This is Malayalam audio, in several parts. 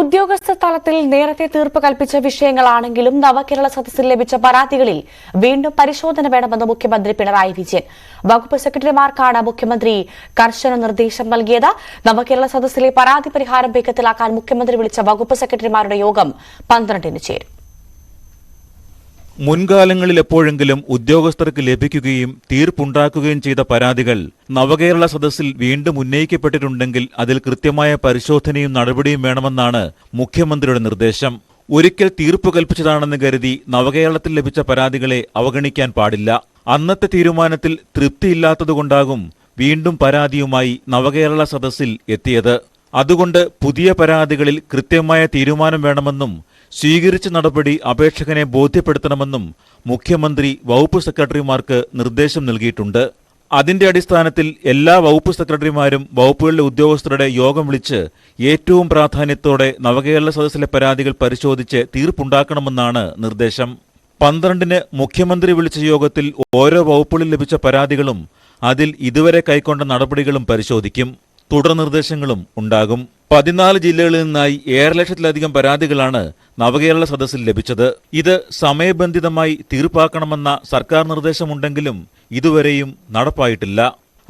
ഉദ്യോഗസ്ഥ തലത്തിൽ നേരത്തെ തീർപ്പ് കൽപ്പിച്ച വിഷയങ്ങളാണെങ്കിലും നവകേരള സദസ്സിൽ ലഭിച്ച പരാതികളിൽ വീണ്ടും പരിശോധന വേണമെന്ന് മുഖ്യമന്ത്രി പിണറായി വിജയൻ. വകുപ്പ് സെക്രട്ടറിമാർക്കാണ് മുഖ്യമന്ത്രി കർശന നിർദ്ദേശം നൽകിയത്. നവകേരള സദസ്സിലെ പരാതി പരിഹാരം വേഗത്തിലാക്കാൻ മുഖ്യമന്ത്രി വിളിച്ച വകുപ്പ് സെക്രട്ടറിമാരുടെ യോഗം പന്ത്രണ്ടിന് ചേരും. മുൻകാലങ്ങളിൽ എപ്പോഴെങ്കിലും ഉദ്യോഗസ്ഥർക്ക് ലഭിക്കുകയും തീർപ്പുണ്ടാക്കുകയും ചെയ്ത പരാതികൾ നവകേരള സദസ്സിൽ വീണ്ടും ഉന്നയിക്കപ്പെട്ടിട്ടുണ്ടെങ്കിൽ അതിൽ കൃത്യമായ പരിശോധനയും നടപടിയും വേണമെന്നാണ് മുഖ്യമന്ത്രിയുടെ നിർദ്ദേശം. ഒരിക്കൽ തീർപ്പ് കൽപ്പിച്ചതാണെന്ന് കരുതി നവകേരളത്തിൽ ലഭിച്ച പരാതികളെ അവഗണിക്കാൻ പാടില്ല. അന്നത്തെ തീരുമാനത്തിൽ തൃപ്തിയില്ലാത്തതുകൊണ്ടാകും വീണ്ടും പരാതിയുമായി നവകേരള സദസ്സിൽ എത്തിയത്. അതുകൊണ്ട് പുതിയ പരാതികളിൽ കൃത്യമായ തീരുമാനം വേണമെന്നും സ്വീകരിച്ച നടപടി അപേക്ഷകനെ ബോധ്യപ്പെടുത്തണമെന്നും മുഖ്യമന്ത്രി വകുപ്പ് സെക്രട്ടറിമാർക്ക് നിർദ്ദേശം നൽകിയിട്ടുണ്ട്. അതിന്റെ അടിസ്ഥാനത്തിൽ എല്ലാ വകുപ്പ് സെക്രട്ടറിമാരും വകുപ്പുകളിലെ ഉദ്യോഗസ്ഥരുടെ യോഗം വിളിച്ച് ഏറ്റവും പ്രാധാന്യത്തോടെ നവകേരള സദസ്സിലെ പരാതികൾ പരിശോധിച്ച് തീർപ്പുണ്ടാക്കണമെന്നാണ് നിർദ്ദേശം. പന്ത്രണ്ടിന് മുഖ്യമന്ത്രി വിളിച്ച യോഗത്തിൽ ഓരോ വകുപ്പുകളിൽ ലഭിച്ച പരാതികളും അതിൽ ഇതുവരെ കൈക്കൊണ്ട നടപടികളും പരിശോധിക്കും. തുടർ നിർദ്ദേശങ്ങളും ഉണ്ടാകും. പതിനാല് ജില്ലകളിൽ നിന്നായി ഏഴ് ലക്ഷത്തിലധികം പരാതികളാണ് നവകേരള സദസ്സിൽ ലഭിച്ചത്. ഇത് സമയബന്ധിതമായി തീർപ്പാക്കണമെന്ന സർക്കാർ നിർദ്ദേശമുണ്ടെങ്കിലും ഇതുവരെയും നടപ്പായിട്ടില്ല.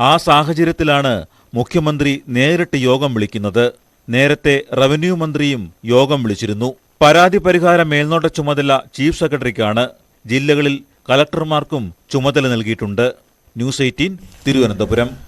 ആ സാഹചര്യത്തിലാണ് മുഖ്യമന്ത്രി നേരിട്ട് യോഗം വിളിക്കുന്നത്. നേരത്തെ റവന്യൂ മന്ത്രിയും യോഗം വിളിച്ചിരുന്നു. പരാതി പരിഹാര മേൽനോട്ട ചുമതല ചീഫ് സെക്രട്ടറിക്കാണ്. ജില്ലകളിൽ കലക്ടർമാർക്കും ചുമതല നൽകിയിട്ടുണ്ട്. News eighteen Thiruvananthapuram.